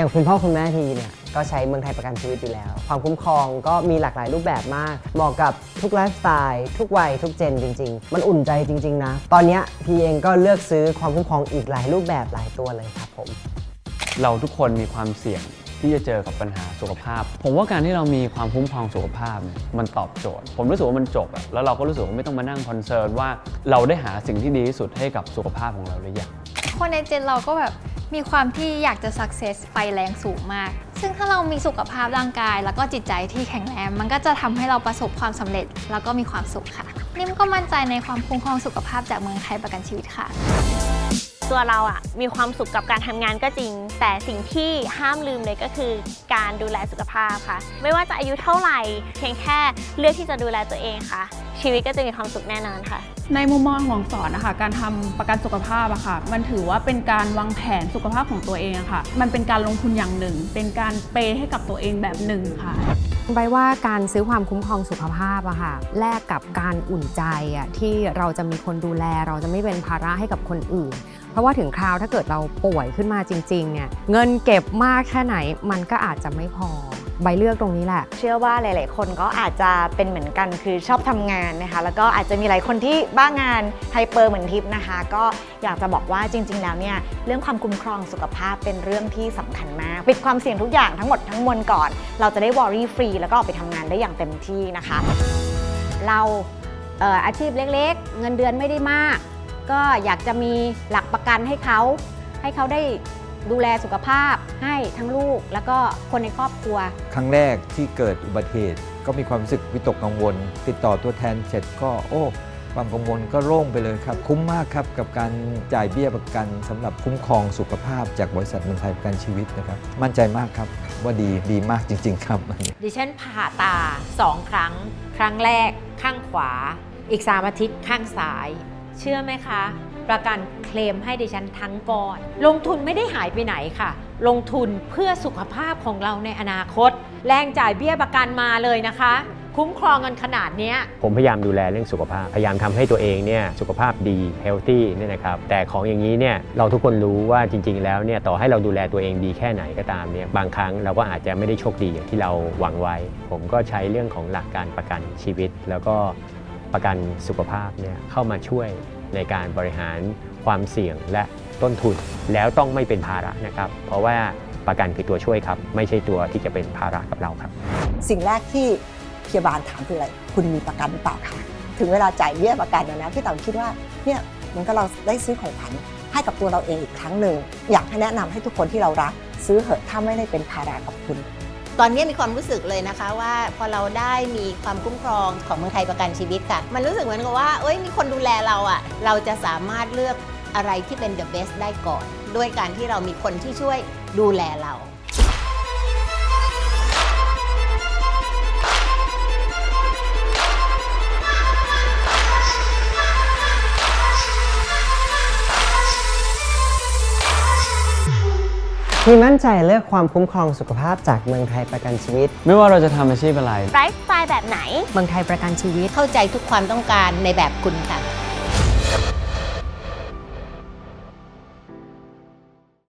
อย่างคุณพ่อคุณแม่ทีเนี่ยก็ใช้เมืองไทยประกันชีวิตอยู่แล้ว ความคุ้มครองก็มีหลากหลายรูปแบบมาก เหมาะกับทุกไลฟ์สไตล์ทุกวัยทุกเจนจริง ๆ มันอุ่นใจจริง ๆ นะ ตอนเนี้ยพี่เองก็เลือกซื้อความคุ้มครองอีกหลายรูปแบบหลายตัวเลยครับผมเราทุกคนมีความเสี่ยงที่จะเจอกับปัญหาสุขภาพ ผมว่าการที่เรามีความคุ้มครองสุขภาพเนี่ยมันตอบโจทย์ ผมรู้สึกว่ามันจบอะแล้วเราก็รู้สึกว่าไม่ต้องมานั่งคอนเซิร์นว่าเราได้หาสิ่งที่ดีที่สุดให้กับสุขภาพของเราหรือยังคนในเจนเราก็แบบ มีความที่อยากจะ success ไปแรงสูงมาก ซึ่งถ้าเรามีสุขภาพร่างกาย แล้วก็จิตใจที่แข็งแรง มันก็จะทำให้เราประสบความสำเร็จ แล้วก็มีความสุขค่ะ นิ่มก็มั่นใจในความคุ้มครองสุขภาพจากเมืองไทยประกันชีวิตค่ะ ตัวเราอะมีความสุขกับการทำงานก็จริง แต่สิ่งที่ห้ามลืมเลยก็คือการดูแลสุขภาพค่ะ ไม่ว่าจะอายุเท่าไหร่ เพียงแค่เลือกที่จะดูแลตัวเองค่ะ ชีวิตก็จะมีความสุขแน่นอนค่ะ ในมุมมองของสอนนะคะการทำประกันสุขภาพอะค่ะ มันถือว่าเป็นการวางแผนสุขภาพของตัวเองอะค่ะ มันเป็นการลงทุนอย่างหนึ่ง เป็นการเปย์ให้กับตัวเองแบบหนึ่งค่ะใบว่าการซื้อความคุ้มครองสุขภาพอะค่ะแลกกับการอุ่นใจอะที่เราจะมีคนดูแล เราจะไม่เป็นภาระให้กับคนอื่น เพราะว่าถึงคราวถ้าเกิดเราป่วยขึ้นมาจริงๆเนี่ยเงินเก็บมากแค่ไหนมันก็อาจจะไม่พอ ใบเลือกตรงนี้แหละ เชื่อว่าหลาย ๆ คนก็อาจจะเป็นเหมือนกันคือชอบทำงานนะคะ แล้วก็อาจจะมีหลายคนที่บ้างานไฮเปอร์เหมือนทิปนะคะ ก็อยากจะบอกว่าจริง ๆ แล้วเนี่ยเรื่องความคุ้มครองสุขภาพเป็นเรื่องที่สำคัญมากปิดความเสี่ยงทุกอย่างทั้งหมดทั้งมวลก่อน เราจะได้วอรี่ฟรีแล้วก็ออกไปทำงานได้อย่างเต็มที่นะคะ เราเอออาชีพเล็ก ๆ เงินเดือนไม่ได้มาก ก็อยากจะมีหลักประกันให้เขาให้เขาได้ ดูแลสุขภาพให้ทั้งลูกแล้วก็คนในครอบครัว ครั้งแรกที่เกิดอุบัติเหตุ ก็มีความรู้สึกวิตกกังวล ติดต่อตัวแทนเสร็จก็โอ้ความกังวลก็โล่งไปเลยครับ คุ้มมากครับกับการจ่ายเบี้ยประกันสำหรับคุ้มครองสุขภาพจากบริษัทเมืองไทยประกันชีวิตนะครับ มั่นใจมากครับว่าดีดีมากจริง ๆ ครับอันนี้ดิฉันผ่าตาสองครั้ง ครั้งแรกข้างขวา อีก3อาทิตย์ข้างซ้าย เชื่อไหมคะ ประกันเคลมให้ดิฉันทั้งก้อน ลงทุนไม่ได้หายไปไหนค่ะ ลงทุนเพื่อสุขภาพของเราในอนาคต แรงจ่ายเบี้ยประกันมาเลยนะคะ คุ้มครองกันขนาดเนี้ย ผมพยายามดูแลเรื่องสุขภาพ พยายามทำให้ตัวเองเนี่ยสุขภาพดีเฮลตี้เนี่ยนะครับ แต่ของอย่างนี้เนี่ยเราทุกคนรู้ว่าจริง ๆ แล้วเนี่ยต่อให้เราดูแลตัวเองดีแค่ไหนก็ตามเนี่ยบางครั้งเราก็อาจจะไม่ได้โชคดีอย่างที่เราหวังไว้ ผมก็ใช้เรื่องของหลักการประกันชีวิต แล้วก็ประกันสุขภาพเนี่ยเข้ามาช่วย ในการบริหารความเสี่ยงและต้นทุนแล้วต้องไม่เป็นภาระนะครับ เพราะว่าประกันคือตัวช่วยครับ ไม่ใช่ตัวที่จะเป็นภาระกับเราครับ สิ่งแรกที่พยาบาลถามคืออะไร คุณมีประกันหรือเปล่าคะถึงเวลาจ่ายเบี้ยประกันนะนะพี่เต๋อคิดว่าเนี่ยมันก็เราได้ซื้อของขวัญให้กับตัวเราเองอีกครั้งหนึ่งอยากให้แนะนำให้ทุกคนที่เรารัก ซื้อเหอะถ้าไม่ได้เป็นภาระกับคุณ ตอนนี้มีความรู้สึกเลยนะคะว่าพอเราได้มีความคุ้มครองของเมืองไทยประกันชีวิตค่ะ มันรู้สึกเหมือนกับว่าเอ้ยมีคนดูแลเราอะ่ะเราจะสามารถเลือกอะไรที่เป็น the best ได้ก่อน ด้วยการที่เรามีคนที่ช่วยดูแลเรา พี่มั่นใจเลือกความคุ้มครองสุขภาพจากเมืองไทยประกันชีวิต ไม่ว่าเราจะทำอาชีพอะไร ไลฟ์สไตล์แบบไหน เมืองไทยประกันชีวิตเข้าใจทุกความต้องการในแบบคุณค่ะ